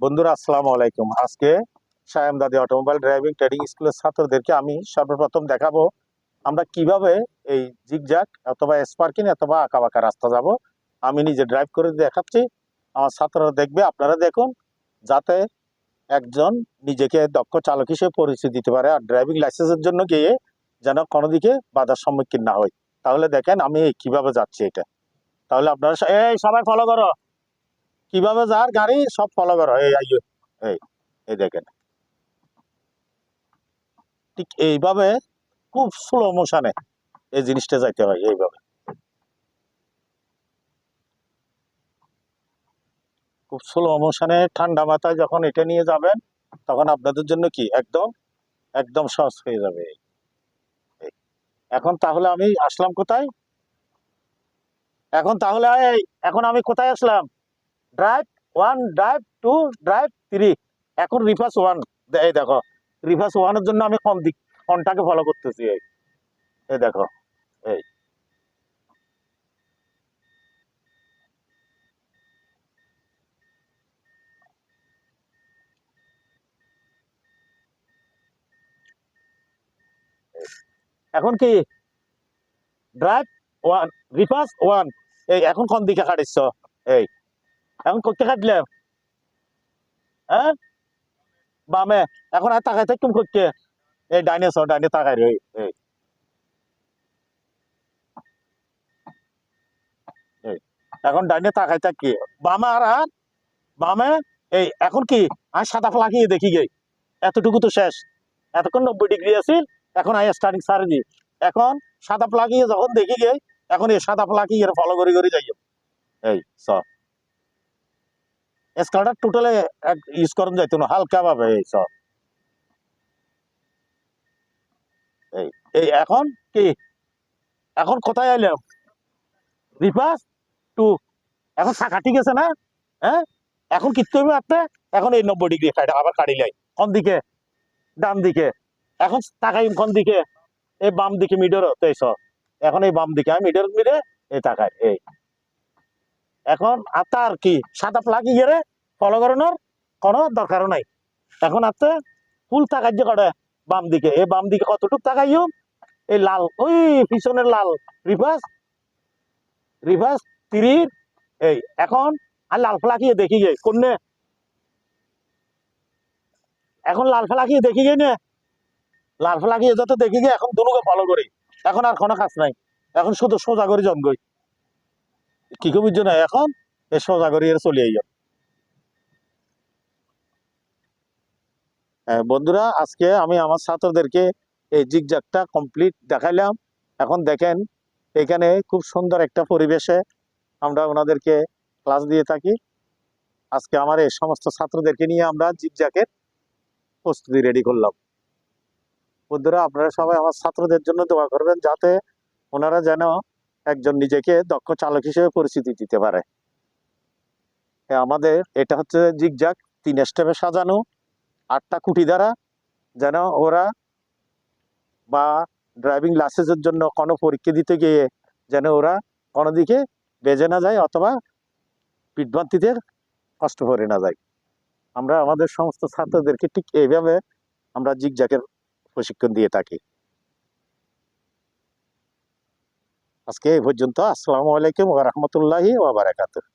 বন্ধুরা, আসসালামু আলাইকুম। আজকে সায়াম দাদি অটোমোবাইল ড্রাইভিং ট্রেডিং স্কুলের ছাত্রদেরকে আমি সর্বপ্রথম দেখাবো আমরা কীভাবে এই জিগজ্যাগ অথবা স্পার্কিং অথবা আঁকাবাঁকা রাস্তা যাব। আমি নিজে ড্রাইভ করে দেখাচ্ছি। আমার ছাত্ররা দেখবে, আপনারা দেখুন, যাতে একজন নিজেকে দক্ষ চালক হিসেবে পরিচয় দিতে পারে আর ড্রাইভিং লাইসেন্সের জন্য গিয়ে যেন কোনো দিকে বাধার সম্মুখীন না হয়। তাহলে দেখেন আমি কীভাবে যাচ্ছি এটা। তাহলে আপনারা এই সবাই ফলো করো। কীভাবে যার গাড়ি, সব ফলো করো। এই এই এই দেখেন। ঠিক এইভাবে খুব স্লো মোশনে এই জিনিসটা যাইতে হয়, এইভাবে। খুব স্লো মোশনে ঠান্ডা মাথায় যখন এটা নিয়ে যাবেন, তখন আপনাদের জন্য কি? একদম একদম সহজ হয়ে যাবে। এখন তাহলে আমি আসলাম কোথায়? এখন তাহলে এখন আমি কোথায় আসলাম? Drive one drive two drive three এখন রিভার্স ওয়ান এই দেখো। রিভার্স ওয়ানের জন্য আমি কোন দিক কোনটাকে ফলো করতেছি? এই। এই দেখো। এই। এখন কি? ড্রাইভ ওয়ান রিভার্স ওয়ান এই, এখন কোন দিকে কাটিস এই। এখন করতে কাটলাম। হ্যাঁ? বামে, এখন আর তাকাই থাকুম করতে এই ডাইনে তাকাই রে এই। এই, এখন ডাইনে তাকাই থাকি। বামে আর আর বামে, এই, এখন কি? আমি সাদা লাগিয়ে দেখি গে। এতটুকু তো শেষ। এতক্ষণ নব্বই ডিগ্রি আছিল, এখন আই স্টার্টিং সারি এখন সাদা লাগিয়ে যখন দেখি গে, এখন এই সাদা লাগিয়ে ফলো করে করে যাই এই সব স্কালটা টোটালে ইউজ করুন যাইতো না, হালকা ভাবে এই সব। এই এখন কি? এখন কোথায় আইলাম রিপাস টু এখন শাখা ঠিক আছে না? হ্যাঁ? এখন কিনতে হবে আপনি? এখন এই নব্বই ডিগ্রি কাটা আবার কাটিলাই কোন দিকে? ডান দিকে। এখন তাকাই কোন দিকে? এই বাম দিকে মিডর সব। এখন এই বাম দিকে, আমি মিডর মিডে এই তাকাই, এই। এখন আর কি? সাদা প্লাগি গেলে ফলো করানোর কোনো দরকারও নাই। এখন আপনি ফুল তাকাই যে করে বাম দিকে, এই বাম দিকে কতটুক তাকাইও, এই লাল, ওই পিছনের লাল রিভার্স রিভার্স তিরির, এই, এখন, আর লাল ফলাকিয়ে দেখি গে কোনে এখন লাল ফলাকিয়ে দেখি গে না? লাল ফলাকিয়ে যত দেখি গে, এখন দুনুকে ফলো করি। এখন আর কোনো কাজ নাই। এখন শুধু সোজা করে জন্মই কি কবির জন্য? এখন সোজা করে এর চলে আইয় বন্ধুরা, আজকে আমি আমার ছাত্রদেরকে এই জিগজাগটা কমপ্লিট দেখাইলাম। এখন দেখেন, এখানে খুব সুন্দর একটা পরিবেশে আমরা ওনাদেরকে ক্লাস দিয়ে থাকি। আজকে আমার এই সমস্ত ছাত্রদেরকে নিয়ে আমরা জিগজাগের প্রস্তুতি রেডি করলাম। বন্ধুরা, আপনারা সবাই আমার ছাত্রদের জন্য দোয়া করবেন যাতে ওনারা যেন একজন নিজেকে দক্ষ চালক হিসেবে পরিচিতি দিতে পারে। আমাদের, এটা হচ্ছে জিগজাগ তিন স্টেপে সাজানো। আটটা কুটি দ্বারা যেন ওরা বা ড্রাইভিং লাইসেন্সের জন্য কোনো পরীক্ষা দিতে গিয়ে যেন ওরা কোনো দিকে বেজে না যায় অথবা বিভ্রান্তিতে কষ্ট করে না যায়। আমরা আমাদের সমস্ত ছাত্রদেরকে ঠিক এইভাবে আমরা জিগজাগের প্রশিক্ষণ দিয়ে থাকি। আজকে এই পর্যন্ত। আসসালামু আলাইকুম রাহমাতুল্লাহি ওয়া বারাকাতুহু।